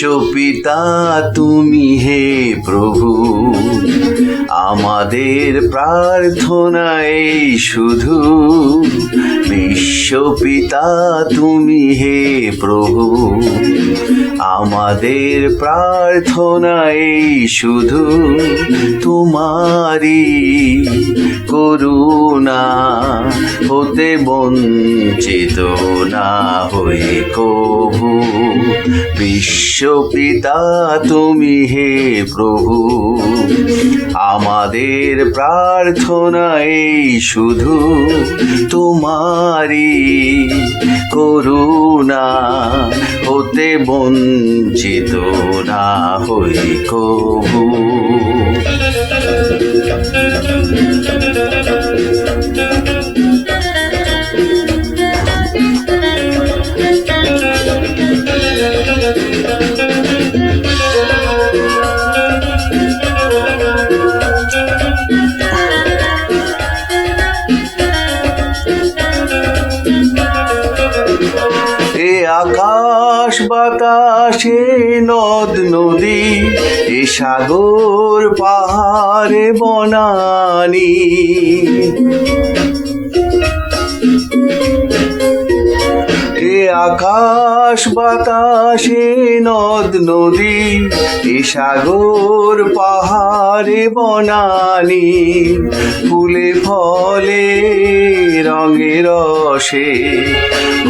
বিশ্বপিতা তুমি হে প্রভু। আমাদের প্রার্থনা এই শুধু বিশ্বপিতা তুমি হে প্রভু। আমাদের প্রার্থনা শুধু তোমারি করুণা হতে বঞ্চিত না হয়ে কবু বিশ্বপিতা, তুমি হে প্রভু, আমাদের প্রার্থনা এই শুধু তোমারি করুণা, হতে বঞ্চিত না হই কবু আকাশ বাতাসে নদ নদী এ সাগর পাহাড়ে বনানি। আকাশ বাতাসে নদ, নদী, এ সাগর, পাহাড়ে বনানি, ফুলে ফলে রঙে রসে।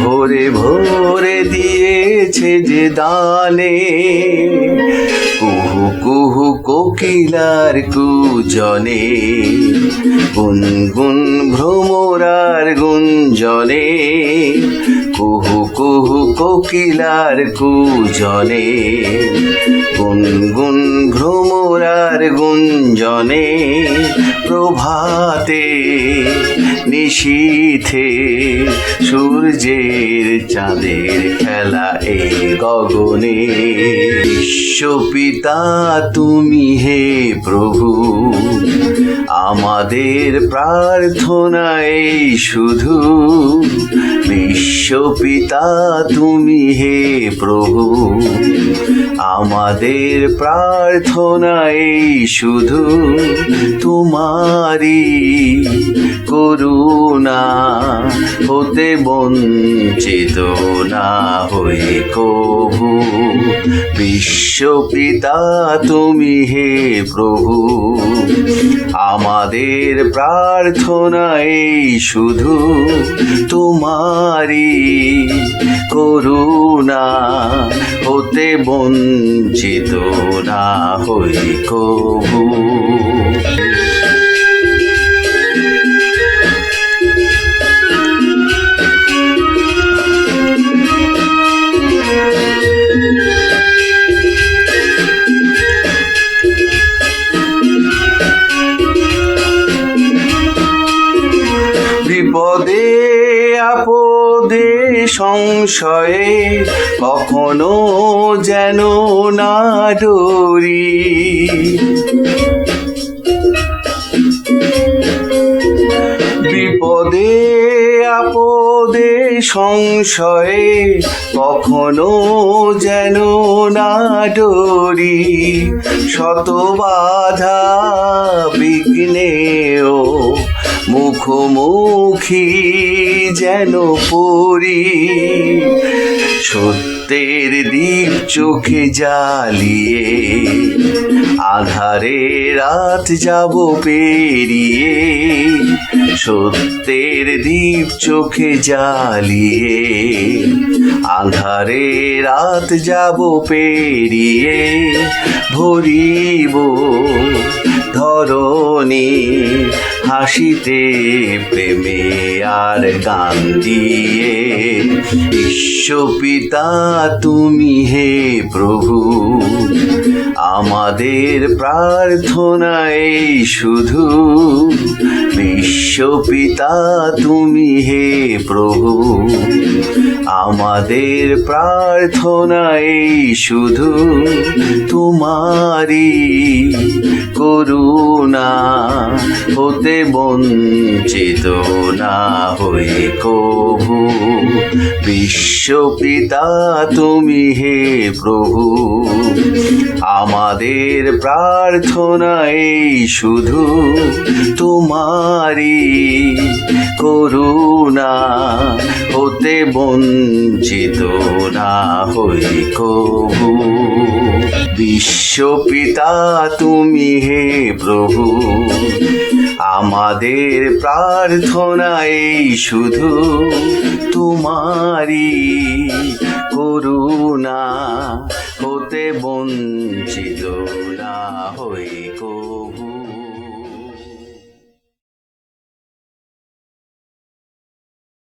ভোরে ভোরে দিয়েছে যে দানে, কুহু কুহু কোকিলার কুজনে, গুনগুন ভ্রমরার গুঞ্জনে, কুহু কুহু কোকিলার কুজনে। গুনগুন ভ্রমরার গুঞ্জনে প্রভাতে নিশীথে সূর্যের চাঁদের খেলা এই গগনে, বিশ্বপিতা তুমি হে প্রভু, আমাদের প্রার্থনা এই শুধু, বিশ্বপিতা তুমি হে প্রভু, আমাদের প্রার্থনা এই শুধু তোমারি করুণা হতে বঞ্চিত না হয়ে কবু বিশ্বপিতা তুমি হে প্রভু। আমাদের প্রার্থনা এই শুধু তোমারি করুণা হতে বঞ্চিত না হই কবু। বিপদে আপদে সংশয়ে কখনো যেন না ডরি। বিপদে, আপদে, সংশয়ে কখনো যেন না ডরি। শত বাধা বিঘ্নেও মুখোমুখি যেন পরি সত্যের দ্বীপ চোখে জ্বালিয়ে আধারে রাত যাব পেরিয়ে। সত্যের দ্বীপ চোখে জ্বালিয়ে আধারে রাত যাব পেরিয়ে ভরিব ধরণী, হাসিতে প্রেমে আর গান দিয়ে, বিশ্বপিতা, তুমি হে প্রভু, আমাদের প্রার্থনা এই শুধু, বিশ্বপিতা, তুমি হে প্রভু আমাদের প্রার্থনা এই শুধু তোমারই করুণা। হতে বঞ্চিত না হয়ে কবু। বিশ্বপিতা তুমি হে প্রভু। আমাদের প্রার্থনা এই শুধু তোমারই করুণা হতে বঞ্চিত না হই কবু। বিশ্বপিতা, তুমি হে প্রভু, আমাদের প্রার্থনা এই শুধু তোমারই করুণা হতে বঞ্চিত না হই কবু।